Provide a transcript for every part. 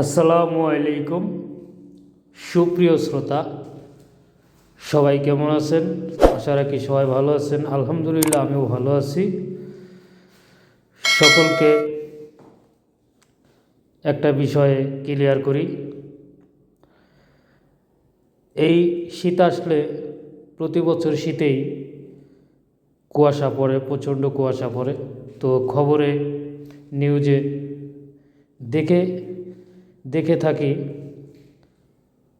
আসসালামু আলাইকুম। সুপ্রিয় শ্রোতা, সবাই কেমন আছেন? আশা রাখি সবাই ভালো আছেন। আলহামদুলিল্লাহ, আমিও ভালো আছি। সকলকে একটা বিষয়ে ক্লিয়ার করি। এই শীত আসলে প্রতি বছর শীতেই কুয়াশা পড়ে, প্রচণ্ড কুয়াশা পড়ে। তো খবরে নিউজে দেখে দেখে থাকি।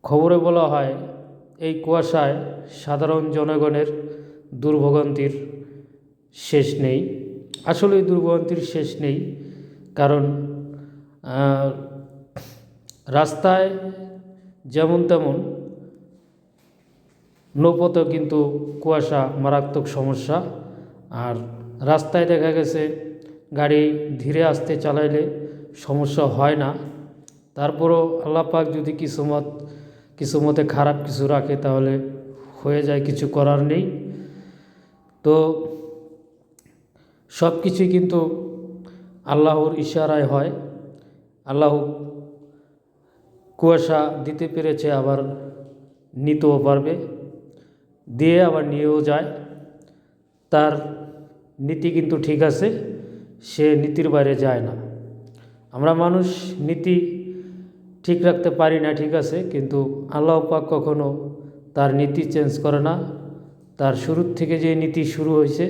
খবরে বলা হয়, এই কুয়াশায় সাধারণ জনগণের দুর্ভোগান্তির শেষ নেই। আসলে দুর্ভোগান্তির শেষ নেই কারণ রাস্তায় যেমন তেমন নৌপথে কিন্তু কুয়াশা মারাত্মক সমস্যা। আর রাস্তায় দেখা গেছে, গাড়ি ধীরে আসতে চালাইলে সমস্যা হয় না। তারপরও আল্লাহ পাক যদি কিছু মত, কিছু মতে খারাপ কিছু রাখে, তাহলে হয়ে যায়, কিছু করার নেই। তো সব কিছুই কিন্তু আল্লাহর ইশারায় হয়। আল্লাহ কুয়াশা দিতে পেরেছে, আবার নিতেও পারবে। দিয়ে আবার নিয়েও যায়। তার নীতি কিন্তু ঠিক আছে, সে নীতির বাইরে যায় না। আমরা মানুষ নীতি ঠিক রাখতে পারি না, ঠিক আছে, কিন্তু আল্লাহ পাক কখনো তার নীতি চেঞ্জ করে না। তার শুরুর থেকে যে নীতি শুরু হয়েছে,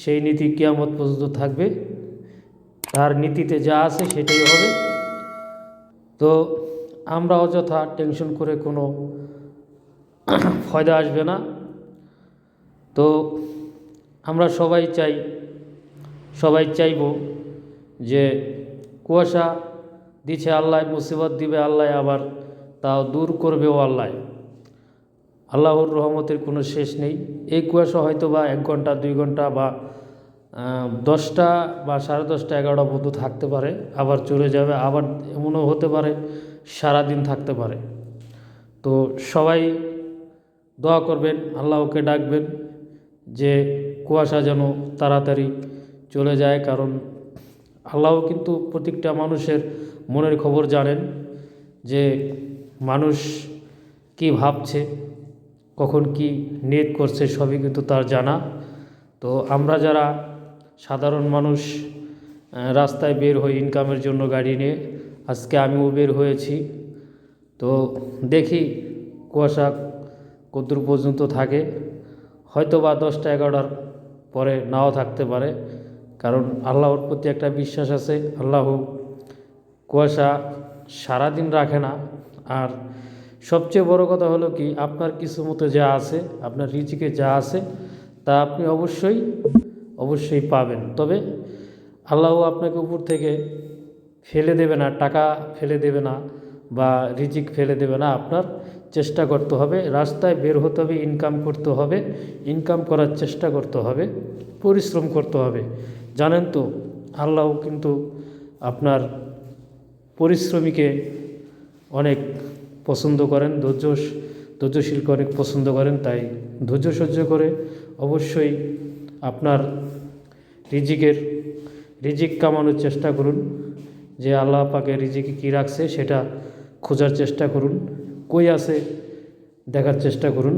সেই নীতি কিয়ামত পর্যন্ত থাকবে। তার নীতিতে যা আছে সেটাই হবে। তো আমরা অযথা টেনশন করে কোনো ফয়দা আসবে না। তো আমরা সবাই চাই, সবাই চাইব যে কুয়াশা দিছে আল্লাহ, মুসিবত দিবে আল্লাহ, আবার তাও দূর করবেও আল্লাহ। আল্লাহর রহমতের কোনো শেষ নেই। এই কুয়াশা হয়তো বা এক ঘণ্টা, দুই ঘণ্টা বা দশটা বা সাড়ে দশটা, এগারোটা পর্যন্ত থাকতে পারে। আবার চলে যাবে, আবার এমনও হতে পারে, সারাদিন থাকতে পারে। তো সবাই দোয়া করবেন, আল্লাহকে ডাকবেন যে কুয়াশা যেন তাড়াতাড়ি চলে যায়, কারণ আল্লাহ কিন্তু প্রত্যেকটা মানুষের মনের খবর জানেন যে মানুষ কি ভাবছে, কখন কি নিয়ত করছে সবই কিন্তু তার জানা। তো আমরা যারা সাধারণ মানুষ রাস্তায় বের হই ইনকামের জন্য গাড়ি নিয়ে, আজকে আমিও বের হয়েছি। তো দেখি কুয়াশা কদ্দূর পর্যন্ত থাকে হয়তো বা দশটা এগারোটার পরে নাও থাকতে পারে। কারণ আল্লাহর প্রতি একটা বিশ্বাস আছে, আল্লাহ কুয়াশা সারাদিন রাখে না। আর সবচেয়ে বড় কথা হলো কি, আপনার কিছু মতো যা আছে, আপনার রিচিকে যা আছে, তা আপনি অবশ্যই অবশ্যই পাবেন। তবে আল্লাহ আপনাকে উপর থেকে ফেলে দেবে না, টাকা ফেলে দেবে না বা রিজিক ফেলে দেবে না। আপনার চেষ্টা করতে হবে, রাস্তায় বের হতে হবে ইনকাম করতে হবে ইনকাম করার চেষ্টা করতে হবে, পরিশ্রম করতে হবে। জানেন তো, আল্লাহ কিন্তু আপনার পরিশ্রমীকে অনেক পছন্দ করেন, ধৈর্য ধৈর্যশীলকে অনেক পছন্দ করেন, তাই ধৈর্য সহ্য করে অবশ্যই আপনার রিজিকের, রিজিক কামানোর চেষ্টা করুন। যে আল্লাহ পাকে রিজিকে কী রাখছে সেটা খোঁজার চেষ্টা করুন, কই আছে দেখার চেষ্টা করুন।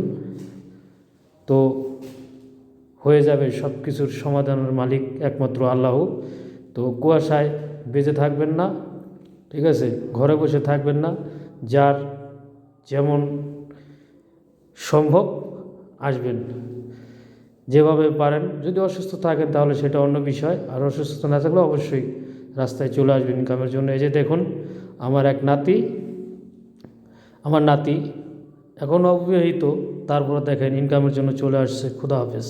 তো হয়ে যাবে সব কিছুর সমাধানের মালিক একমাত্র আল্লাহ। তো কুয়াশায় বেঁচে থাকবেন না, ঠিক আছে? ঘরে বসে থাকবেন না, যার যেমন সম্ভব আসবেন। যেভাবে পারেন, যদি অসুস্থ থাকেন তাহলে সেটা অন্য বিষয়, আর অসুস্থ না থাকলে অবশ্যই রাস্তায় চলে আসবেন ইনকামের জন্য। এই যে দেখুন, আমার এক নাতি, আমার নাতি এখন অবিবাহিত, তারপরে দেখেন ইনকামের জন্য চলে আসছে, খুদা হাফেজ।